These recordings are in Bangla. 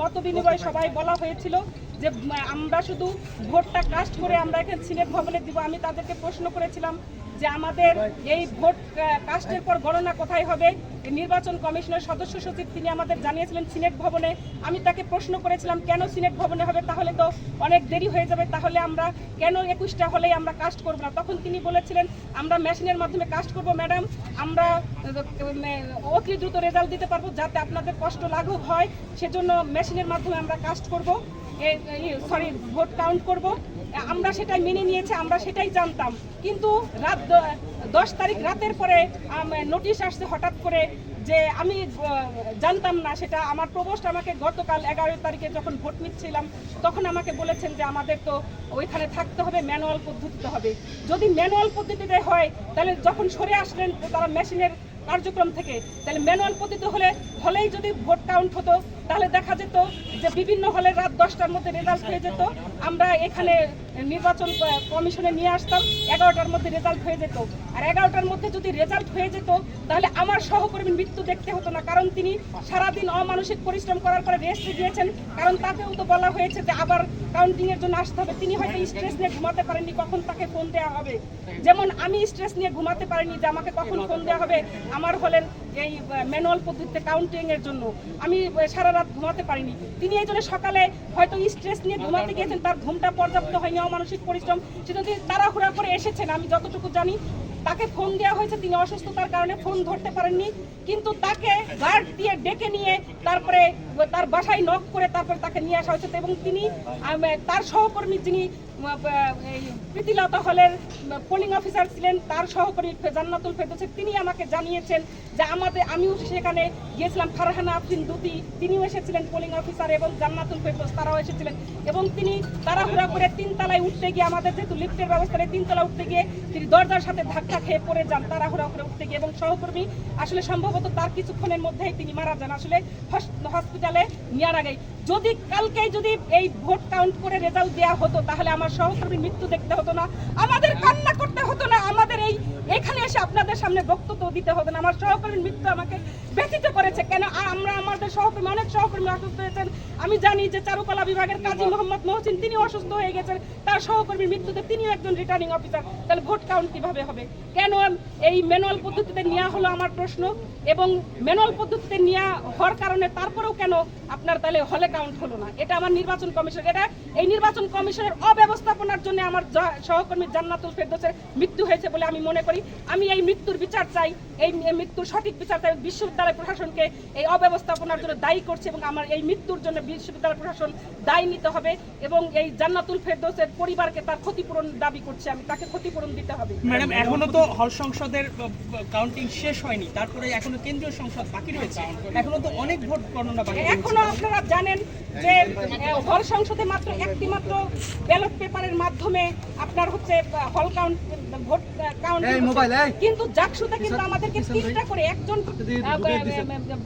মত বিনিময় সবাই বলা হয়েছিল যে আমরা শুধু ভোটটা কাস্ট করে আমরা এখানে সিনেট ভবনে দিব। আমি তাদেরকে প্রশ্ন করেছিলাম যে আমাদের এই ভোট কাস্টের পর গণনা কোথায় হবে? নির্বাচন কমিশনের সদস্য সচিব তিনি আমাদের জানিয়েছিলেন সিনেট ভবনে। আমি তাকে প্রশ্ন করেছিলাম, কেন সিনেট ভবনে হবে? তাহলে তো অনেক দেরি হয়ে যাবে। তাহলে আমরা কেন একুশটা হলেই আমরা কাস্ট করব না? তখন তিনি বলেছিলেন, আমরা মেশিনের মাধ্যমে কাস্ট করব ম্যাডাম আমরা অতি দ্রুত রেজাল্ট দিতে পারব যাতে আপনাদের কষ্ট লাঘব হয়। সেজন্য মেশিনের মাধ্যমে আমরা কাস্ট করব। সরি ভোট কাউন্ট করব। আমরা সেটাই মেনে নিয়েছি, আমরা সেটাই জানতাম। কিন্তু রাত দশ তারিখ রাতের পরে নোটিশ আসছে হঠাৎ করে যে আমি জানতাম না সেটা। আমার প্রবোস্ট আমাকে গতকাল এগারো তারিখে যখন ভোট নিচ্ছিলাম, তখন আমাকে বলেছেন যে আমাদের তো ওইখানে থাকতে হবে ম্যানুয়াল পদ্ধতিতে হবে। যদি ম্যানুয়াল পদ্ধতিতে হয়, তাহলে যখন সরে আসলেন তারা মেশিনের কার্যক্রম থেকে, তাহলে ম্যানুয়াল পদ্ধতি হলে, হলেই যদি ভোট কাউন্ট হতো তাহলে দেখা যেত যে বিভিন্ন হলে রাত দশটার মধ্যে রেজাল্ট হয়ে যেত। আমরা এখানে নির্বাচন কমিশনে নিয়ে আসতাম, এগারোটার মধ্যে রেজাল্ট হয়ে যেত। আর এগারোটার মধ্যে যদি রেজাল্ট হয়ে যেত, তাহলে আমার সহকর্মীর মৃত্যু দেখতে হতো না, কারণ তিনি সারাদিন অমানসিক পরিশ্রম করার পরে রেস্টে গিয়েছেন কারণ তাকেও তো বলা হয়েছে যে আবার কাউন্টিং এর জন্য আসতে হবে। তিনি হয়তো স্ট্রেস নিয়ে ঘুমাতে পারেননি, কখন তাকে ফোন দেওয়া হবে। যেমন আমি স্ট্রেস নিয়ে ঘুমাতে পারিনি যে আমাকে কখন ফোন দেওয়া হবে, আমার হলেন এই ম্যানুয়াল পদ্ধতিতে কাউন্টিং এর জন্য। আমি সারা রাত ঘুমাতে পারিনি। তিনি এই জন্য সকালে হয়তো স্ট্রেস নিয়ে ঘুমাতে গিয়েছেন, তার ঘুমটা পর্যাপ্ত হয়নি, অমানসিক পরিশ্রম সেটা তিনি তাড়াহুড়া করে এসেছেন, আমি যতটুকু জানি। তাকে ফোন দেওয়া হয়েছে, তিনি অসুস্থতার কারণে ফোন ধরতে পারেননি। কিন্তু তাকে গার্ড দিয়ে ডেকে নিয়ে তারপরে তার বাসায় নক করে তারপরে তাকে নিয়ে আসা হয়েছে। এবং তিনি তার সহকর্মী যিনি প্রীতিলতা হলের পোলিং অফিসার ছিলেন, তার সহকর্মী জান্নাতুল ফেরদৌসে, তিনি আমাকে জানিয়েছেন যে আমাদের, আমিও সেখানে গিয়েছিলাম, ফারহানা আফরিন দুতি, তিনিও এসেছিলেন পোলিং অফিসার এবং জান্নাতুল ফেরদৌস, তারাও এসেছিলেন। এবং তিনি তাড়াহুড়া করে তিনতলায় উঠতে গিয়ে, আমাদের যেহেতু লিফটের ব্যবস্থা নেই তিনতলা উঠতে গিয়ে তিনি দরজার সাথে ধাক্কা খেয়ে পড়ে যান, তাড়াহুড়া করে উঠতে গিয়ে। এবং সহকর্মী, আসলে সম্ভবত তার কিছুক্ষণের মধ্যেই তিনি মারা যান। আসলে হসপিটালে নেওয়ার আগেই। যদি কালকে যদি এই ভোট কাউন্ট করে রেজাল্ট দেওয়া হতো, তাহলে আমার সহকর্মীর মৃত্যু দেখতে হতো না। আমাদের কান্না করতে হতো না। আমাদের এই, এখানে এসে আপনাদের সামনে বক্তব্য দিতে হতো না। আমার সহকর্মীর মৃত্যু আমাকে ব্যথিত করেছে কেন? আর আমরা আমাদের সহকর্মী অনেক সহকর্মী অসুস্থ হয়েছেন। আমি জানি যে চারুকলা বিভাগের কাজী মোহাম্মদ মহসিন তিনি অসুস্থ হয়ে গেছেন। তার সহকর্মীর মৃত্যুতে তিনিও একজন রিটার্নিং অফিসার তাহলে ভোট কাউন্ট কীভাবে হবে? কেন এই ম্যানুয়াল পদ্ধতিতে নেওয়া হলো আমার প্রশ্ন? এবং ম্যানুয়াল পদ্ধতিতে নেওয়া হওয়ার কারণে তারপরেও কেন আপনার তাহলে হলে কাউন্ট হলো না? এটা আমার নির্বাচন কমিশন এটা এই নির্বাচন কমিশনের অব্যবস্থাপনার জন্য আমার সহকর্মী জান্নাতুল ফেরদৌসের মৃত্যু হয়েছে বলে আমি মনে করি। আমি এই মৃত্যুর বিচার চাই এই মৃত্যুর সঠিক বিচার চাই বিশ্ববিদ্যালয় প্রশাসনকে এই অব্যবস্থাপনার জন্য দায়ী করছে এবং আমার এই মৃত্যুর জন্য বিশ্ববিদ্যালয় প্রশাসন দায়ী নিতে হবে এবং এই জান্নাতুল ফেরদৌসের পরিবারকে তার ক্ষতিপূরণ দাবি করছে। আমি তাকে ক্ষতিপূরণ দিতে হবে। ম্যাডাম এখনও তো হল সংসদের কাউন্টিং শেষ হয়নি। তারপরে এখনও কেন্দ্রীয় সংসদ বাকি রয়েছে। এখনও তো অনেক ভোট গণনা বাকি এখনও আপনারা জানেন যে হল সংসদে মাত্র একটি মাত্র ব্যালট পেপারের মাধ্যমে আপনার হচ্ছে হল কাউন্ট ভোট কাউন্ট কিন্তু জাকসুতে কিন্তু আমাদেরকে তিনটা করে একজন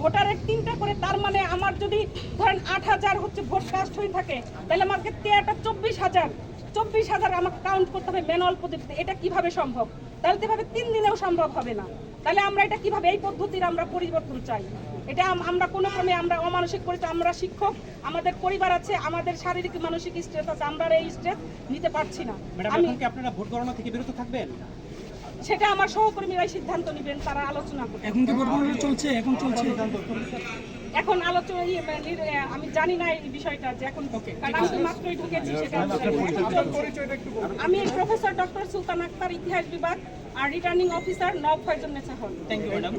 ভোটারের তিনটা করে তার মানে আমার যদি ধরেন আট হাজার হচ্ছে ভোট কাস্ট হয়ে থাকে তাহলে আমাকে তেরোটা চব্বিশ হাজার চব্বিশ হাজার আমাকে কাউন্ট করতে হবে ম্যানুয়াল পদ্ধতিতে। এটা কীভাবে সম্ভব? তাহলে তো এভাবে তিন দিনেও সম্ভব হবে না। তাহলে আমরা এটা কীভাবে এই পদ্ধতির আমরা পরিবর্তন চাই? এটা আমরা কোনো ক্রমে আমরা অমানসিক করেছি আমরা শিক্ষক আমাদের পরিবার আছে আমাদের শারীরিক মানসিক স্ট্রেস আছে আমরা আর এই স্ট্রেস নিতে পারছি না। আমি কি আপনারা ভোট গণনা থেকে বিরত থাকবেন? সেটা আমার সহকর্মীরাই সিদ্ধান্ত নেবেন তারা আলোচনা করবে। এখন কি ভোট গণনা চলছে? এখন চলছে। এখন আলোচনা ইয়ে, মানে, আমি জানি না এই বিষয়টা যে এখন কারণ আমি তো মাত্রই ঢুকেছি সেটা আমি প্রফেসর ডক্টর সুলতান আক্তার ইতিহাস বিভাগ আর রিটার্নিং অফিসার নব ফয়জুল নেসা হল। Thank you madam